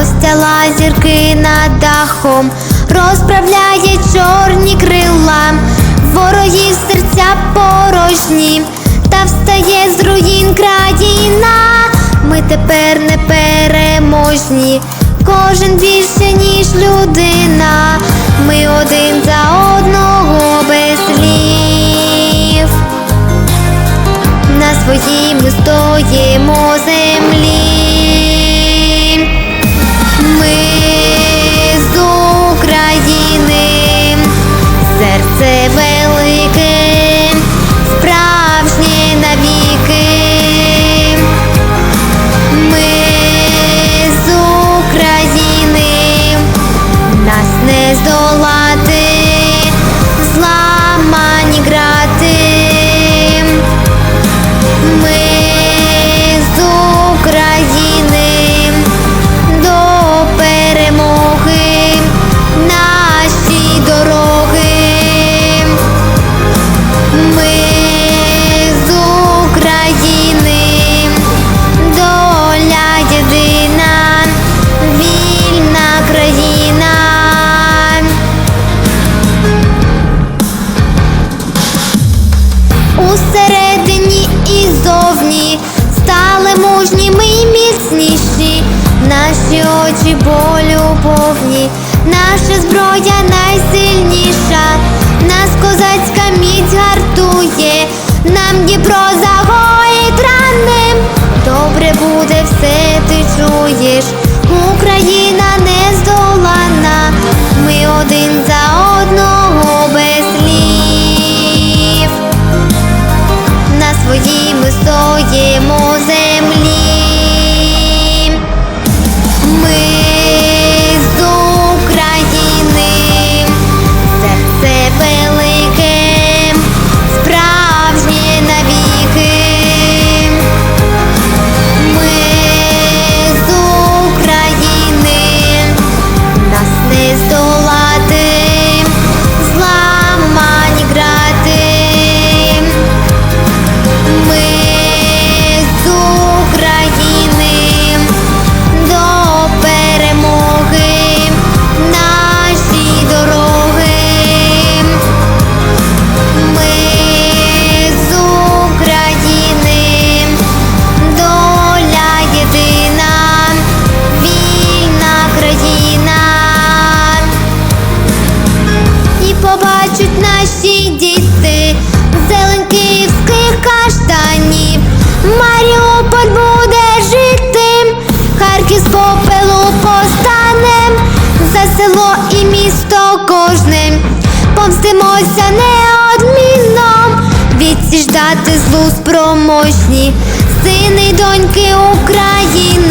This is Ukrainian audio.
розтяла зірки над дахом, розправляє чорні крила, ворогів серця порожні, та встає з руїн країна. Ми тепер не переможні, кожен більше, ніж людина. Ми один за одного без слів. На своїй ми стоїмо землі. Мужніми й міцніші, наші очі болю повні, наша зброя найсильніша, нас козацька міць гартує, нам Дніпро загоїть ранним. Добре буде все, ти чуєш, Україна не здолана, ми один за кожне. Помстимося неодмінно, відсіждати злу спроможні, сини й доньки України.